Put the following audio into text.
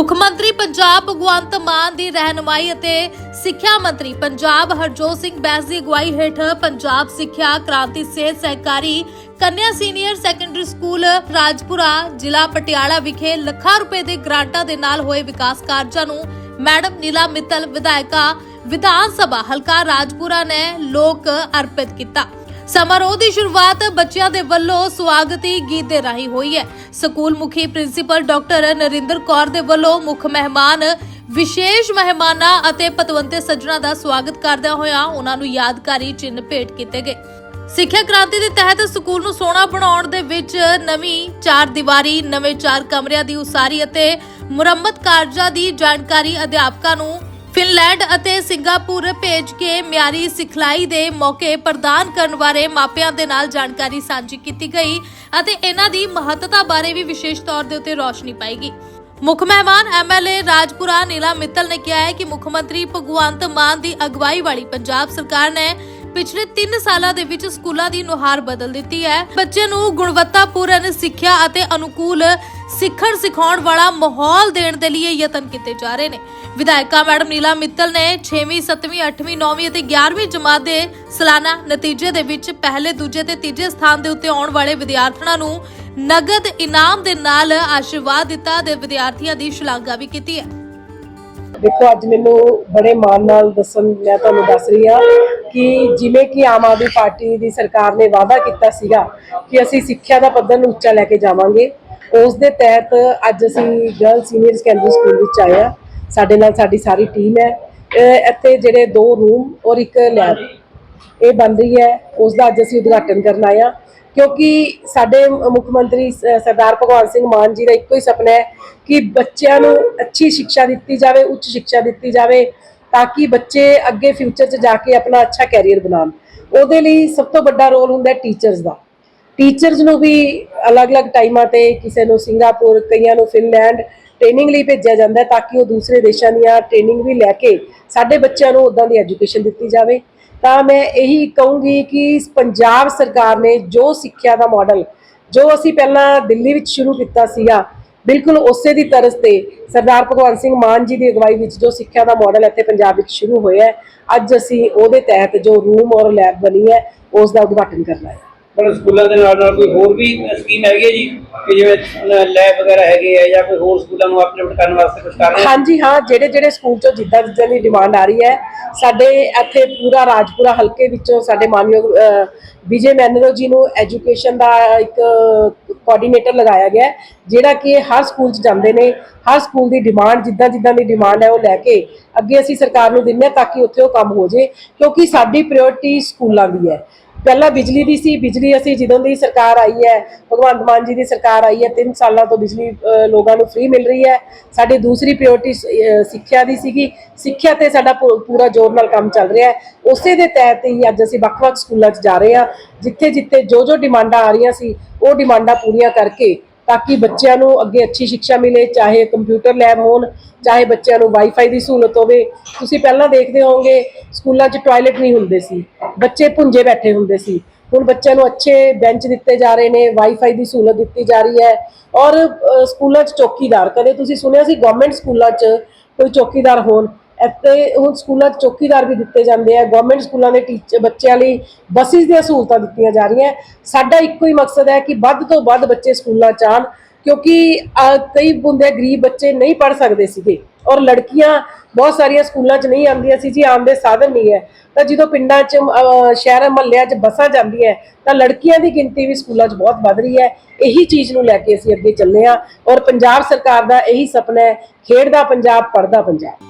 ਮੁੱਖ ਮੰਤਰੀ ਪੰਜਾਬ ਭਗਵੰਤ ਮਾਨ ਦੀ ਰਹਿਨੁਮਾਈ ਅਤੇ ਸਿੱਖਿਆ ਮੰਤਰੀ ਪੰਜਾਬ ਹਰਜੋਤ ਸਿੰਘ ਬੈਂਸ ਦੀ ਅਗਵਾਈ ਹੇਠ ਪੰਜਾਬ ਸਿੱਖਿਆ ਕ੍ਰਾਂਤੀ ਸਿਹਤ ਸਹਿਕਾਰੀ ਕੰਨਿਆ ਸੀਨੀਅਰ ਸੈਕੰਡਰੀ ਸਕੂਲ ਰਾਜਪੁਰਾ, ਜ਼ਿਲ੍ਹਾ ਪਟਿਆਲਾ ਵਿਖੇ ਲੱਖਾਂ ਰੁਪਏ ਦੇ ਗ੍ਰਾਂਟਾਂ ਦੇ ਨਾਲ ਹੋਏ ਵਿਕਾਸ ਕਾਰਜਾਂ ਨੂੰ ਮੈਡਮ ਨੀਲਾ ਮਿੱਤਲ, ਵਿਧਾਇਕਾ, ਵਿਧਾਨ ਸਭਾ ਹਲਕਾ ਰਾਜਪੁਰਾ ਨੇ ਲੋਕ ਅਰਪਿਤ ਕੀਤਾ। ਸਮਾਰੋਹ ਦੀ ਸ਼ੁਰੂਆਤ ਬੱਚਿਆਂ ਦੇ ਵੱਲੋਂ ਸਵਾਗਤੀ ਗੀਤ ਦੇ ਰਾਹੀਂ ਹੋਈ ਹੈ। ਸਕੂਲ ਮੁਖੀ ਪ੍ਰਿੰਸੀਪਲ ਡਾਕਟਰ ਨਰਿੰਦਰ ਕੌਰ ਦੇ ਵੱਲੋਂ ਮੁੱਖ ਮਹਿਮਾਨ, ਵਿਸ਼ੇਸ਼ ਮਹਿਮਾਨਾਂ ਅਤੇ ਪਤਵੰਤੇ ਸੱਜਣਾ ਦਾ ਸਵਾਗਤ ਕਰਦਿਆਂ ਹੋਇਆਂ ਉਹਨਾਂ ਨੂੰ ਯਾਦਗਾਰੀ ਚਿੰਨ੍ਹ ਭੇਟ ਕੀਤੇ ਗਏ। ਸਿੱਖਿਆ ਕ੍ਰਾਂਤੀ ਦੇ ਤਹਿਤ ਸਕੂਲ ਨੂੰ ਸੋਹਣਾ ਬਣਾਉਣ ਦੇ ਵਿੱਚ ਨਵੀਂ ਚਾਰ ਦੀਵਾਰੀ, ਨਵੇਂ ਚਾਰ ਕਮਰਿਆਂ ਦੀ ਉਸਾਰੀ ਅਤੇ ਮੁਰੰਮਤ ਕਾਰਜਾਂ ਦੀ ਜਾਣਕਾਰੀ ਅਧਿਆਪਕਾਂ ਨੂੰ ਫਿਨਲੈਂਡ ਅਤੇ ਸਿੰਗਾਪੁਰ ਭੇਜ ਕੇ ਮਿਆਰੀ ਸਿਖਲਾਈ ਦੇ ਮੌਕੇ ਪ੍ਰਦਾਨ ਕਰਨ ਬਾਰੇ ਮਾਪਿਆਂ ਦੇ ਨਾਲ ਜਾਣਕਾਰੀ ਸਾਂਝੀ ਕੀਤੀ ਗਈ ਅਤੇ ਇਹਨਾਂ ਦੀ ਮਹੱਤਤਾ ਬਾਰੇ ਵੀ ਵਿਸ਼ੇਸ਼ ਤੌਰ ਦੇ ਉੱਤੇ ਰੋਸ਼ਨੀ ਪਾਈ ਗਈ। ਮੁੱਖ ਮਹਿਮਾਨ ਐਮਐਲਏ ਰਾਜਪੁਰਾ ਨੀਲਾ ਮਿੱਤਲ ਨੇ ਕਿਹਾ ਹੈ ਕਿ ਮੁੱਖ ਮੰਤਰੀ ਭਗਵੰਤ ਮਾਨ ਦੀ ਅਗਵਾਈ ਵਾਲੀ ਪੰਜਾਬ ਸਰਕਾਰ ਨੇ ਪਿਛਲੇ 3 ਸਾਲਾਂ ਦੇ ਵਿੱਚ ਸਕੂਲਾਂ ਦੀ ਨੁਹਾਰ ਬਦਲ ਦਿੱਤੀ ਹੈ। ਬੱਚੇ ਨੂੰ ਗੁਣਵੱਤਾਪੂਰਨ ਸਿੱਖਿਆ ਅਤੇ ਅਨੁਕੂਲ ਸਿੱਖਣ ਸਿਖਾਉਣ ਵਾਲਾ ਮਾਹੌਲ ਦੇਣ ਦੇ ਲਈ ਯਤਨ ਕੀਤੇ ਜਾ ਰਹੇ ਨੇ। ਵਿਧਾਇਕਾ ਮੈਡਮ ਨੀਲਾ ਮਿੱਤਲ ਨੇ 6ਵੀਂ 7ਵੀਂ 8ਵੀਂ 9ਵੀਂ ਅਤੇ 11ਵੀਂ ਜਮਾਤ ਦੇ ਸਾਲਾਨਾ ਨਤੀਜੇ ਦੇ ਵਿੱਚ ਪਹਿਲੇ, ਦੂਜੇ ਤੇ ਤੀਜੇ ਸਥਾਨ ਦੇ ਉੱਤੇ ਆਉਣ ਵਾਲੇ ਵਿਦਿਆਰਥਣਾਂ ਨੂੰ ਨਗਦ ਇਨਾਮ ਦੇ ਨਾਲ ਆਸ਼ੀਰਵਾਦ ਦਿੱਤਾ ਤੇ ਵਿਦਿਆਰਥੀਆਂ ਦੀ ਸ਼ਲਾਘਾ ਵੀ ਕੀਤੀ ਹੈ। ਦੇਖੋ, ਅੱਜ ਮੈਨੂੰ ਬੜੇ ਮਾਣ ਨਾਲ ਦੱਸਣ, ਮੈਂ ਤੁਹਾਨੂੰ ਦੱਸ ਰਹੀ ਹਾਂ ਕਿ ਜਿਵੇਂ ਕਿ ਆਮ ਆਦਮੀ ਪਾਰਟੀ ਦੀ ਸਰਕਾਰ ਨੇ ਵਾਅਦਾ ਕੀਤਾ ਸੀਗਾ ਕਿ ਅਸੀਂ ਸਿੱਖਿਆ ਦਾ ਪੱਧਰ ਨੂੰ ਉੱਚਾ ਲੈ ਕੇ ਜਾਵਾਂਗੇ। ਉਸ ਦੇ ਤਹਿਤ ਅੱਜ ਅਸੀਂ ਗਰਲ ਸੀਨੀਅਰ ਸੈਕੰਡਰੀ ਸਕੂਲ ਵਿੱਚ ਆਏ ਹਾਂ। ਸਾਡੇ ਨਾਲ ਸਾਡੀ ਸਾਰੀ ਟੀਮ ਹੈ। ਇੱਥੇ ਜਿਹੜੇ ਦੋ ਰੂਮ ਔਰ ਇੱਕ ਲੈਬ ਇਹ ਬਣ ਰਹੀ ਹੈ। ਉਸ ਦਾ ਅੱਜ ਅਸੀਂ ਉਦਘਾਟਨ ਕਰਨ ਆਏ ਹਾਂ। ਕਿਉਂਕਿ ਸਾਡੇ ਮੁੱਖ ਮੰਤਰੀ ਸ- ਸਰਦਾਰ ਭਗਵੰਤ ਸਿੰਘ ਮਾਨ ਜੀ ਦਾ ਇੱਕੋ ਹੀ ਸੁਪਨਾ ਹੈ ਕਿ ਬੱਚਿਆਂ ਨੂੰ ਅੱਛੀ ਸਿੱਖਿਆ ਦਿੱਤੀ ਜਾਵੇ, ਉੱਚ ਸਿੱਖਿਆ ਦਿੱਤੀ ਜਾਵੇ ਤਾਂ ਕਿ ਬੱਚੇ ਅੱਗੇ ਫਿਊਚਰ 'ਚ ਜਾ ਕੇ ਆਪਣਾ ਅੱਛਾ ਕੈਰੀਅਰ ਬਣਾਉਣ। ਉਹਦੇ ਲਈ ਸਭ ਤੋਂ ਵੱਡਾ ਰੋਲ ਹੁੰਦਾ ਟੀਚਰਸ ਦਾ। ਟੀਚਰਸ ਨੂੰ ਵੀ ਅਲੱਗ-ਅਲੱਗ ਟਾਈਮਾਂ ਤੇ ਕਿਸੇ ਨੂੰ ਸਿੰਗਾਪੁਰ, ਕਈਆਂ ਨੂੰ ਫਿਨਲੈਂਡ ਟ੍ਰੇਨਿੰਗ ਲਈ ਭੇਜਿਆ ਜਾਂਦਾ ਤਾਂ ਕਿ ਉਹ ਦੂਸਰੇ ਦੇਸ਼ਾਂ ਦੀਆਂ ਟ੍ਰੇਨਿੰਗ ਵੀ ਲੈ ਕੇ ਸਾਡੇ ਬੱਚਿਆਂ ਨੂੰ ਉਦਾਂ ਦੀ ਐਜੂਕੇਸ਼ਨ ਦਿੱਤੀ ਜਾਵੇ। ਤਾਂ ਮੈਂ ਇਹੀ ਕਹੂੰਗੀ ਕਿ ਪੰਜਾਬ ਸਰਕਾਰ ਨੇ ਜੋ ਸਿੱਖਿਆ ਦਾ ਮਾਡਲ ਜੋ ਅਸੀਂ ਪਹਿਲਾਂ ਦਿੱਲੀ ਵਿੱਚ ਸ਼ੁਰੂ ਕੀਤਾ ਸੀਗਾ, ਬਿਲਕੁਲ ਉਸੇ ਦੀ ਤਰਜ਼ ਤੇ ਸਰਦਾਰ ਭਗਵੰਤ ਸਿੰਘ ਮਾਨ ਜੀ ਦੀ ਅਗਵਾਈ ਵਿੱਚ ਜੋ ਸਿੱਖਿਆ ਦਾ ਮਾਡਲ ਇੱਥੇ ਪੰਜਾਬ ਵਿੱਚ ਸ਼ੁਰੂ ਹੋਇਆ ਅੱਜ ਅਸੀਂ ਉਹਦੇ ਤਹਿਤ ਜੋ ਰੂਮ ਔਰ ਲੈਬ ਬਣੀ ਹੈ, ਉਸ ਦਾ ਉਦਘਾਟਨ ਕਰਨਾ ਹੈ। ਪਰ ਸਕੂਲਾਂ ਦੇ ਨਾਲ ਨਾਲ ਕੋਈ ਹੋਰ ਵੀ ਸਕੀਮ ਹੈਗੀ ਹੈ ਜੀ? ਕਿ ਜਿਵੇਂ ਲੈਬ ਵਗੈਰਾ ਹੈਗੇ ਆ ਜਾਂ ਕੋਈ ਹੋਰ ਸਕੂਲਾਂ ਨੂੰ ਅਪਡੇਟ ਕਰਨ ਵਾਸਤੇ ਕੁਝ ਕਰ ਰਹੇ ਹਾਂਜੀ, ਹਾਂ, ਜਿਹੜੇ ਜਿਹੜੇ ਸਕੂਲ ਚੋਂ ਜਿੱਦਾਂ ਜਿੱਦਾਂ ਦੀ ਡਿਮਾਂਡ ਆ ਰਹੀ ਹੈ, ਸਾਡੇ ਇੱਥੇ ਪੂਰਾ ਰਾਜਪੁਰਾ ਹਲਕੇ ਵਿੱਚੋਂ ਸਾਡੇ ਮਾਨਯੋਗ ਵਿਜੇ ਮੈਨਰੋ ਜੀ ਨੂੰ ਐਜੂਕੇਸ਼ਨ ਦਾ ਇੱਕ ਕੋਆਰਡੀਨੇਟਰ ਲਗਾਇਆ ਗਿਆ ਜਿਹੜਾ ਕਿ ਹਰ ਸਕੂਲ 'ਚ ਜਾਂਦੇ ਨੇ, ਹਰ ਸਕੂਲ ਦੀ ਡਿਮਾਂਡ ਜਿੱਦਾਂ ਜਿੱਦਾਂ ਦੀ ਡਿਮਾਂਡ ਹੈ, ਉਹ ਲੈ ਕੇ ਅੱਗੇ ਅਸੀਂ ਸਰਕਾਰ ਨੂੰ ਦਿੰਦੇ ਹਾਂ ਤਾਂ ਕਿ ਉੱਥੇ ਉਹ ਕੰਮ ਹੋ ਜੇ ਕਿਉਂਕਿ ਸਾਡੀ ਪ੍ਰਾਇੋਰਟੀ ਸਕੂਲਾਂ ਦੀ ਹੈ। ਪਹਿਲਾਂ ਬਿਜਲੀ ਦੀ ਸੀ, ਬਿਜਲੀ ਅਸੀਂ ਜਦੋਂ ਦੀ ਸਰਕਾਰ ਆਈ ਹੈ, ਭਗਵੰਤ ਮਾਨ ਜੀ ਦੀ ਸਰਕਾਰ ਆਈ ਹੈ 3 ਸਾਲਾਂ ਤੋਂ ਬਿਜਲੀ ਲੋਕਾਂ ਨੂੰ ਫ੍ਰੀ ਮਿਲ ਰਹੀ ਹੈ। ਸਾਡੀ ਦੂਸਰੀ ਪ੍ਰਾਇੋਰਟੀ ਸਿੱਖਿਆ ਦੀ ਸੀਗੀ। ਸਿੱਖਿਆ ਤੇ ਸਾਡਾ ਪੂ- ਪੂਰਾ ਜ਼ੋਰ ਨਾਲ ਕੰਮ ਚੱਲ ਰਿਹਾ ਹੈ। ਉਸੇ ਦੇ ਤਹਿਤ ਹੀ ਅੱਜ ਅਸੀਂ ਵੱਖ-ਵੱਖ ਸਕੂਲਾਂ 'ਚ ਜਾ ਰਹੇ ਹਾਂ। ਜਿੱਥੇ ਜਿੱਥੇ ਜੋ ਜੋ ਡਿਮਾਂਡਾਂ ਆ ਰਹੀਆਂ ਸੀ, ਉਹ ਡਿਮਾਂਡਾਂ ਪੂਰੀਆਂ ਕਰਕੇ ਤਾਂ ਕਿ ਬੱਚਿਆਂ ਨੂੰ ਅੱਗੇ ਅੱਛੀ ਸਿੱਖਿਆ ਮਿਲੇ, ਚਾਹੇ ਕੰਪਿਊਟਰ ਲੈਬ ਹੋਣ, ਚਾਹੇ ਬੱਚਿਆਂ ਨੂੰ ਵਾਈਫਾਈ ਦੀ ਸਹੂਲਤ ਹੋਵੇ। ਤੁਸੀਂ ਪਹਿਲਾਂ ਦੇਖਦੇ ਹੋਵੋਗੇ, ਸਕੂਲਾਂ 'ਚ ਟਾਇਲਟ ਨਹੀਂ ਹੁੰਦੇ ਸੀ। ਬੱਚੇ ਭੁੰਜੇ ਬੈਠੇ ਹੁੰਦੇ ਸੀ। ਹੁਣ ਬੱਚਿਆਂ ਨੂੰ ਅੱਛੇ ਬੈਂਚ ਦਿੱਤੇ ਜਾ ਰਹੇ ਨੇ ਵਾਈਫਾਈ ਦੀ ਸਹੂਲਤ ਦਿੱਤੀ ਜਾ ਰਹੀ ਹੈ। ਔਰ ਸਕੂਲਾਂ 'ਚ ਚੌਕੀਦਾਰ, ਕਦੇ ਤੁਸੀਂ ਸੁਣਿਆ ਸੀ ਗਵਰਨਮੈਂਟ ਸਕੂਲਾਂ 'ਚ ਕੋਈ ਚੌਕੀਦਾਰ ਹੋਣ? ਇੱਥੇ ਹੁਣ ਸਕੂਲਾਂ 'ਚ ਚੌਕੀਦਾਰ ਵੀ ਦਿੱਤੇ ਜਾਂਦੇ ਆ ਗਵਰਨਮੈਂਟ ਸਕੂਲਾਂ ਦੇ ਟੀਚਰ ਬੱਚਿਆਂ ਲਈ ਬੱਸਿਸ ਦੀਆਂ ਸਹੂਲਤਾਂ ਦਿੱਤੀਆਂ ਜਾ ਰਹੀਆਂ। ਸਾਡਾ ਇੱਕੋ ਹੀ ਮਕਸਦ ਹੈ ਕਿ ਵੱਧ ਤੋਂ ਵੱਧ ਬੱਚੇ ਸਕੂਲਾਂ 'ਚ ਆਉਣ, ਕਿਉਂਕਿ ਕਈ ਹੁੰਦੇ ਗਰੀਬ ਬੱਚੇ ਨਹੀਂ ਪੜ ਸਕਦੇ ਸੀਗੇ ਔਰ ਲੜਕੀਆਂ ਬਹੁਤ ਸਾਰੀਆਂ ਸਕੂਲਾਂ 'ਚ ਨਹੀਂ ਆਉਂਦੀਆਂ ਸੀ, ਜੀ ਆਉਣ ਦੇ ਸਾਧਨ ਨਹੀਂ ਹੈ। ਤਾਂ ਜਦੋਂ ਪਿੰਡਾਂ 'ਚ ਸ਼ਹਿਰ, ਮਹੱਲਿਆਂ 'ਚ ਬੱਸਾਂ ਜਾਂਦੀਆਂ, ਤਾਂ ਲੜਕੀਆਂ ਦੀ ਗਿਣਤੀ ਵੀ ਸਕੂਲਾਂ 'ਚ ਬਹੁਤ ਵੱਧ ਰਹੀ ਹੈ। ਇਹੀ ਚੀਜ਼ ਨੂੰ ਲੈ ਕੇ ਅਸੀਂ ਅੱਗੇ ਚੱਲੇ ਹਾਂ ਔਰ ਪੰਜਾਬ ਸਰਕਾਰ ਦਾ ਇਹੀ ਸੁਪਨਾ ਹੈ ਖੇਡਦਾ ਪੰਜਾਬ ਪੜਦਾ ਪੰਜਾਬ।